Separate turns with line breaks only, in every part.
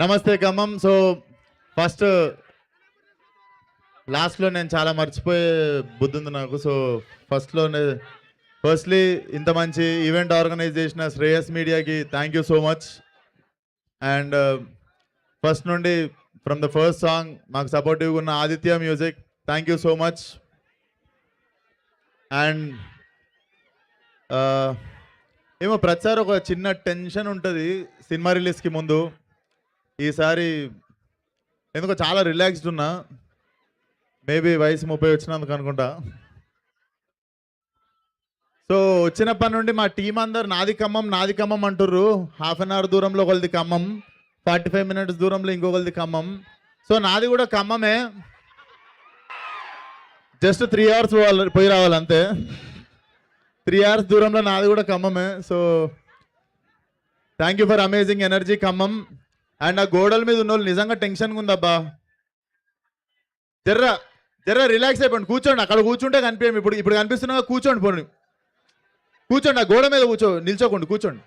నమస్తే Khammam. So first లాస్ట్లో నేను చాలా మర్చిపోయే బుద్ధి ఉంది నాకు. సో ఫస్ట్లో ఫస్ట్లీ ఇంత మంచి ఈవెంట్ ఆర్గనైజ్ చేసిన శ్రేయస్ మీడియాకి thank you so much and first నుండి ఫ్రమ్ ద ఫస్ట్ సాంగ్ మాకు సపోర్టివ్గా ఉన్న Aditya music thank you so much and ఏమో ప్రతిసారి ఒక చిన్న టెన్షన్ ఉంటుంది సినిమా రిలీజ్కి ముందు. ఈసారి ఎందుకో చాలా రిలాక్స్డ్ ఉన్నా. మేబీ వయసు ముప్పై వచ్చినందుకు అనుకుంటా. సో వచ్చినప్పటి నుండి మా టీం అందరు నాది ఖమ్మం నాది ఖమ్మం అంటుర్రు. హాఫ్ అన్ అవర్ దూరంలో ఒకరిది ఖమ్మం. ఫార్టీ ఫైవ్ మినిట్స్ దూరంలో ఇంకొకరిది ఖమ్మం. సో నాది కూడా ఖమ్మమే. జస్ట్ త్రీ అవర్స్ పోయి రావాలి అంతే. త్రీ అవర్స్ దూరంలో నాది కూడా ఖమ్మమే. So thank you for amazing energy Khammam. And ఆ గోడల మీద ఉన్న వాళ్ళు నిజంగా టెన్షన్గా ఉందబ్బా. జర్రా జర్రా రిలాక్స్ అయిపోండి కూర్చోండి. అక్కడ కూర్చుంటే కనిపించం ఇప్పుడు ఇప్పుడు కనిపిస్తున్నా కూర్చోండి పోండి. కూర్చోండి ఆ గోడ మీద కూర్చో నిల్చోకండి కూర్చోండి.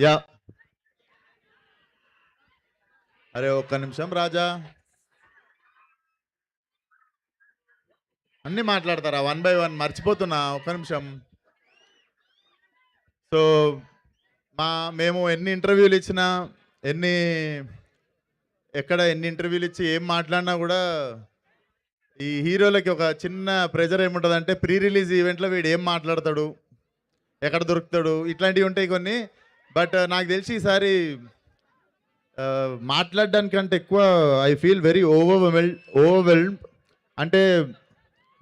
యా. అరే ఒక్క నిమిషం రాజా. అన్ని మాట్లాడతారా? వన్ బై వన్ మర్చిపోతున్నా. ఒక్క నిమిషం. సో మా మేము ఎన్ని ఇంటర్వ్యూలు ఇచ్చినా ఎన్ని ఎక్కడ ఎన్ని ఇంటర్వ్యూలు ఇచ్చి ఏం మాట్లాడినా కూడా ఈ హీరోలకి ఒక చిన్న ప్రెజర్ ఏముంటుందంటే ప్రీ రిలీజ్ ఈవెంట్లో వీడు ఏం మాట్లాడతాడు ఎక్కడ దొరుకుతాడు ఇట్లాంటివి ఉంటాయి కొన్ని. బట్ uh, నాకు తెలిసి ఈసారి ఆ, uh, మాట్లాడడానికంటే ఎక్కువ I feel very overwhelm overwhelmed అంటే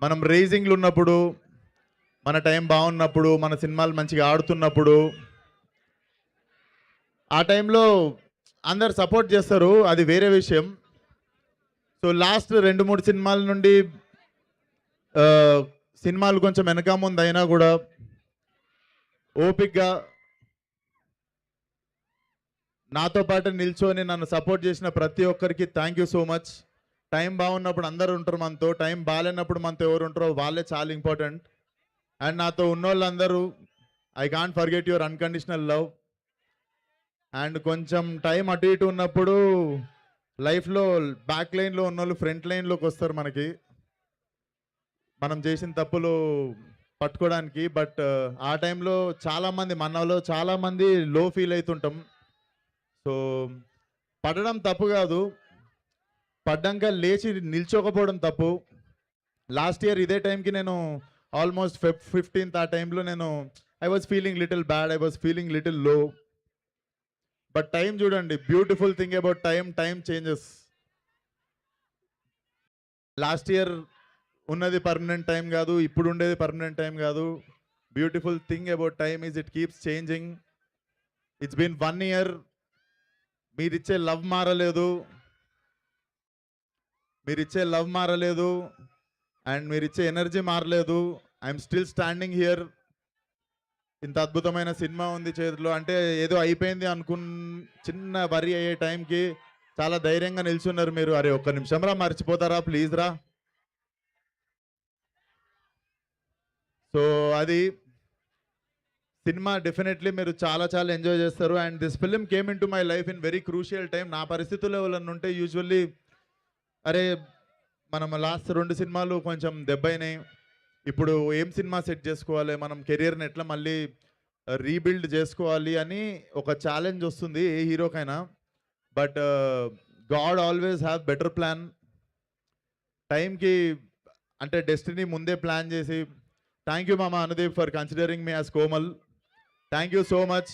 మనం రేజింగ్లు ఉన్నప్పుడు మన టైం బాగున్నప్పుడు మన సినిమాలు మంచిగా ఆడుతున్నప్పుడు ఆ టైంలో అందరు సపోర్ట్ చేస్తారు అది వేరే విషయం. సో లాస్ట్ రెండు మూడు సినిమాల నుండి సినిమాలు కొంచెం వెనక ముందు అయినా కూడా ఓపిక్గా నాతో పాటు నిల్చొని నన్ను సపోర్ట్ చేసిన ప్రతి ఒక్కరికి thank you so much time బాగున్నప్పుడు అందరు ఉంటారు మనతో టైం బాగాలేనప్పుడు మనతో ఎవరు ఉంటారో వాళ్ళే చాలా ఇంపార్టెంట్ అండ్ నాతో ఉన్న వాళ్ళందరూ I can't forget your unconditional love and కొంచెం టైం అటు ఇటు ఉన్నప్పుడు లైఫ్లో బ్యాక్ లైన్లో ఉన్న వాళ్ళు ఫ్రంట్ లైన్లోకి వస్తారు మనకి. మనం చేసిన తప్పులు పట్టుకోవడానికి బట్ ఆ టైంలో చాలామంది మనలో చాలామంది లో ఫీల్ అవుతుంటాం సో పడడం తప్పు కాదు. పడ్డాక లేచి నిల్చోకపోవడం తప్పు. లాస్ట్ ఇయర్ ఇదే టైంకి నేను ఆల్మోస్ట్ ఫిఫ్టీన్త్ ఆ టైంలో నేను I was feeling little bad I was feeling లిటిల్లో but time చూడండి beautiful thing about time time changes last year ఉన్నది పర్మనెంట్ టైం కాదు ఇప్పుడు ఉండేది పర్మనెంట్ టైం కాదు. Beautiful thing about time is it keeps changing it's been one year మీరిచ్చే love మారలేదు. మీరిచ్చే love మారలేదు. అండ్ మీరిచ్చే ఎనర్జీ మారలేదు. ఐఎమ్ స్టిల్ స్టాండింగ్ హియర్ ఇంత అద్భుతమైన సినిమా ఉంది చేతిలో. అంటే ఏదో అయిపోయింది అనుకున్న చిన్న వరి అయ్యే టైంకి చాలా ధైర్యంగా నిల్చున్నారు మీరు. అరే ఒక్క నిమిషం రా మర్చిపోతారా? ప్లీజ్ రా. సో అది సినిమా డెఫినెట్లీ మీరు చాలా చాలా ఎంజాయ్ చేస్తారు. And this film came into my life in very crucial time నా పరిస్థితుల్లో ఎవరన్నా ఉంటే యూజువల్లీ అరే మనం లాస్ట్ రెండు సినిమాలు కొంచెం దెబ్బైనాయి ఇప్పుడు ఏం సినిమా సెట్ చేసుకోవాలి? మనం కెరియర్ని ఎట్లా మళ్ళీ రీబిల్డ్ చేసుకోవాలి అని ఒక ఛాలెంజ్ వస్తుంది ఏ హీరోకైనా. But god always have better plan. టైంకి అంటే డెస్టినీ ముందే ప్లాన్ చేసి థ్యాంక్ యూ మామ Anudeep for considering me as Komal. Thank you so much.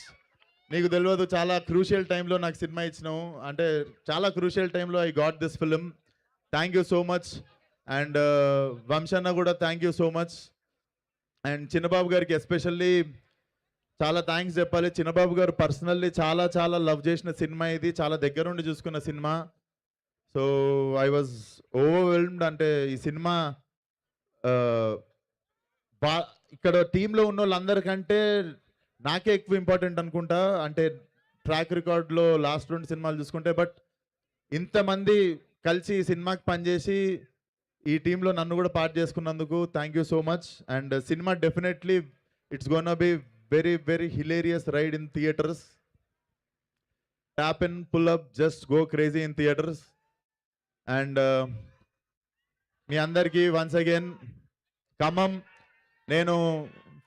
నీకు తెలియదు చాలా క్రూషియల్ టైంలో నాకు సినిమా ఇచ్చినావు. అంటే చాలా క్రూషియల్ టైంలో I got this film thank you so much. And uh, వంశన్న కూడా thank you so much and Chinnababu గారికి ఎస్పెషల్లీ చాలా థ్యాంక్స్ చెప్పాలి. చిన్నబాబు గారు పర్సనల్లీ చాలా చాలా లవ్ చేసిన సినిమా ఇది. చాలా దగ్గరుండి చూసుకున్న సినిమా. సో ఐ వాజ్ ఓవర్వెల్మ్డ్ అంటే ఈ సినిమా uh, బా ఇక్కడ టీంలో ఉన్న వాళ్ళందరికంటే నాకే ఎక్కువ ఇంపార్టెంట్ అనుకుంటా. అంటే ట్రాక్ రికార్డ్లో లాస్ట్ రెండు సినిమాలు చూసుకుంటే బట్ ఇంతమంది కలిసి ఈ సినిమాకి పనిచేసి ఈ టీంలో నన్ను కూడా పార్ట్ చేసుకున్నందుకు thank you so much and cinema definitely it's gonna be very very hilarious ride in theatres tap in pull just go crazy in theatres and మీ అందరికీ వన్స్ అగైన్ ఖమ్మం. నేను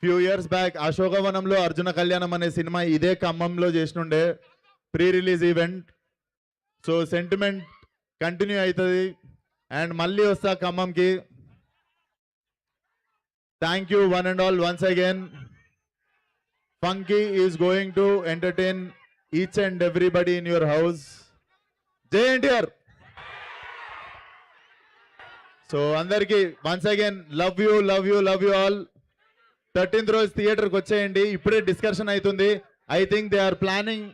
ఫ్యూ ఇయర్స్ బ్యాక్ అశోకవనంలో అర్జున కళ్యాణం అనే cinema ఇదే ఖమ్మంలో చేసినుండే. Pre release event so sentiment continue అవుతుంది and మళ్ళీ వస్తా ఖమ్మంకి. Thank you one and all once again funky is going to entertain each and everybody in your house జై NTR so అందరికి once again love you love you love you all thirteenth రోజు థియేటర్కి వచ్చేయండి. ఇప్పుడే discussion అవుతుంది. I think they are planning